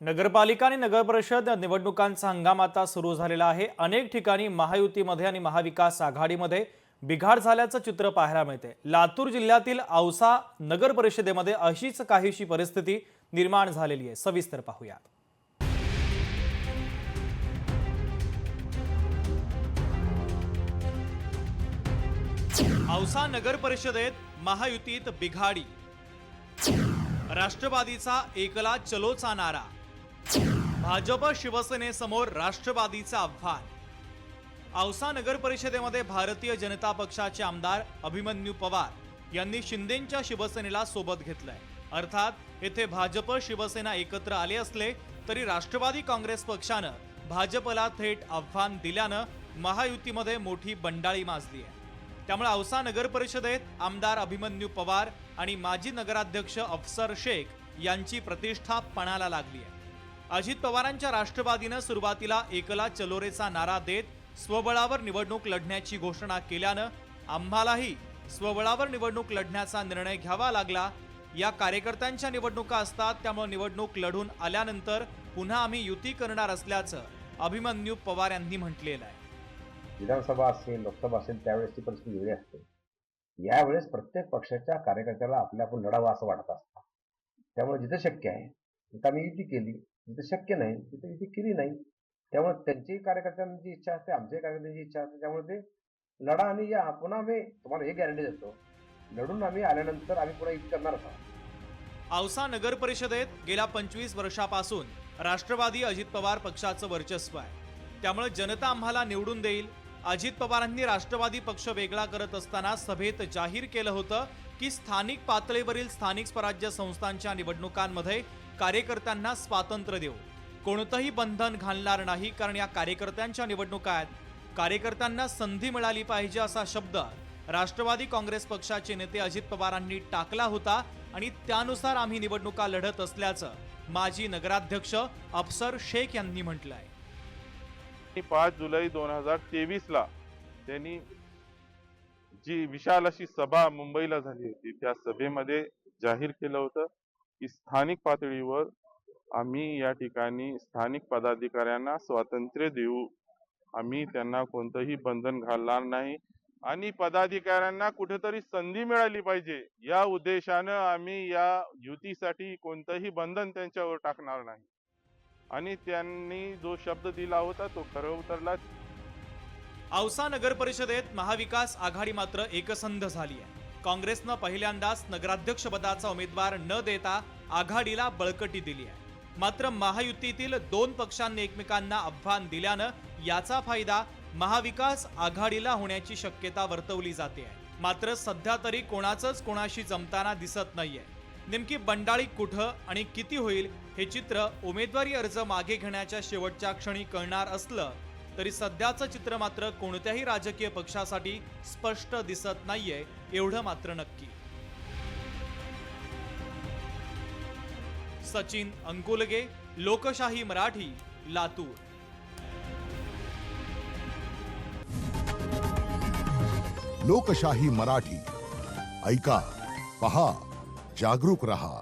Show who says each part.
Speaker 1: नगरपालिका आणि नगरपरिषद निवडणुकांचा हंगाम आता सुरू झालेला आहे. अनेक ठिकाणी महायुतीमध्ये आणि महाविकास आघाडीमध्ये बिघाड झाल्याचं चित्र पाहायला मिळते लातूर जिल्ह्यातील औसा नगर परिषदेमध्ये अशीच काहीशी परिस्थिती निर्माण झालेली आहे. सविस्तर पाहूया औसा नगर परिषदेत महायुतीत बिघाडी. राष्ट्रवादीचा एकला चलोचा नारा. भाजप शिवसेनेसमोर राष्ट्रवादीचं आव्हान. औसा नगर परिषदेमध्ये भारतीय जनता पक्षाचे आमदार अभिमन्यू पवार यांनी शिंदेंच्या शिवसेनेला सोबत घेतलंय. अर्थात येथे भाजप शिवसेना एकत्र आले असले तरी राष्ट्रवादी काँग्रेस पक्षानं भाजपला थेट आव्हान दिल्यानं महायुतीमध्ये मोठी बंडाळी माजली आहे त्यामुळे औसा नगर परिषदेत आमदार अभिमन्यू पवार आणि माजी नगराध्यक्ष अफसर शेख यांची प्रतिष्ठा पणाला लागली आहे अजित पवारांच्या राष्ट्रवादीनं सुरुवातीला एकला चलोरेचा नारा देत स्वबळावर निवडणूक लढण्याची घोषणा केल्यानं आम्हालाही स्वबळावर निवडणूक लढण्याचा निर्णय घ्यावा लागला. या कार्यकर्त्यांच्या निवडणुका असतात त्यामुळे निवडणूक लढून आल्यानंतर पुन्हा आम्ही युती करणार असल्याचं अभिमन्यू पवार यांनी म्हटलेलं आहे.
Speaker 2: विधानसभा असेल लोकसभा असेल त्यावेळेस ती परिस्थिती वेगळी असते. यावेळेस प्रत्येक पक्षाच्या कार्यकर्त्याला आपल्या आपण लढावा असं वाटत असतं. त्यामुळे जिथे शक्य आहे तिथं आम्ही युती केली. जिथे शक्य नाही. तिथे युती केली नाही. त्यामुळे त्यांच्याही कार्यकर्त्यांची इच्छा असते आमच्याही कार्यकर्त्यांची इच्छा असते त्यामुळे ते लढा आणि या पुन्हा आम्ही तुम्हाला एक गॅरंटी देतो. लढून आम्ही आल्यानंतर आम्ही पुन्हा युती करणार आहोत.
Speaker 1: औसा नगर परिषदेत गेल्या पंचवीस वर्षापासून राष्ट्रवादी अजित पवार पक्षाचं वर्चस्व आहे. त्यामुळे जनता आम्हाला निवडून देईल. अजित पवारांनी राष्ट्रवादी पक्ष वेगळा करत असताना सभेत जाहीर केलं होतं की स्थानिक पातळीवरील स्थानिक स्वराज्य संस्थांच्या निवडणुकांमध्ये कार्यकर्त्यांना स्वातंत्र्य देऊ. कोणतंही बंधन घालणार नाही कारण या कार्यकर्त्यांच्या निवडणुका आहेत. कार्यकर्त्यांना संधी मिळाली पाहिजे असा शब्द राष्ट्रवादी काँग्रेस पक्षाचे नेते अजित पवारांनी टाकला होता आणि त्यानुसार आम्ही निवडणुका लढत असल्याचं माजी नगराध्यक्ष अफसर शेख यांनी म्हटलंय.
Speaker 3: पाच जुलै दोन हजार तेवीस ला त्यांनी जी विशाल अशी सभा मुंबईला झाली होती त्या सभेमध्ये जाहीर केलं होतं. की स्थानिक पातळीवर आम्ही या ठिकाणी स्थानिक पदाधिकाऱ्यांना स्वातंत्र्य देऊ. आम्ही त्यांना कोणतंही बंधन घालणार नाही. आणि पदाधिकाऱ्यांना कुठेतरी संधी मिळाली पाहिजे. या उद्देशानं आम्ही या युतीसाठी कोणतंही बंधन त्यांच्यावर टाकणार नाही. आणि त्यांनी जो शब्द दिला होता तो खरं उतरला.
Speaker 1: औसा नगर परिषदेत महाविकास आघाडी मात्र एकसंध झाली आहे. काँग्रेसनं पहिल्यांदाच नगराध्यक्षपदाचा उमेदवार न देता आघाडीला बळकटी दिली आहे. मात्र महायुतीतील दोन पक्षांनी एकमेकांना आव्हान दिल्यानं याचा फायदा महाविकास आघाडीला होण्याची शक्यता वर्तवली जाते आहे. मात्र सध्या तरी कोणाचंच कोणाशी जमताना दिसत नाहीये. नेमकी बंडाळी कुठं आणि किती होईल हे चित्र उमेदवारी अर्ज मागे घेण्याच्या शेवटच्या क्षणी कळणार असलं तरी सध्याचं चित्र मात्र कोणत्याही राजकीय पक्षासाठी स्पष्ट दिसत नाहीये एवढं मात्र नक्की. सचिन अंकुलगे लोकशाही मराठी लातूर.
Speaker 4: लोकशाही मराठी. ऐका पहा जागरूक रहा.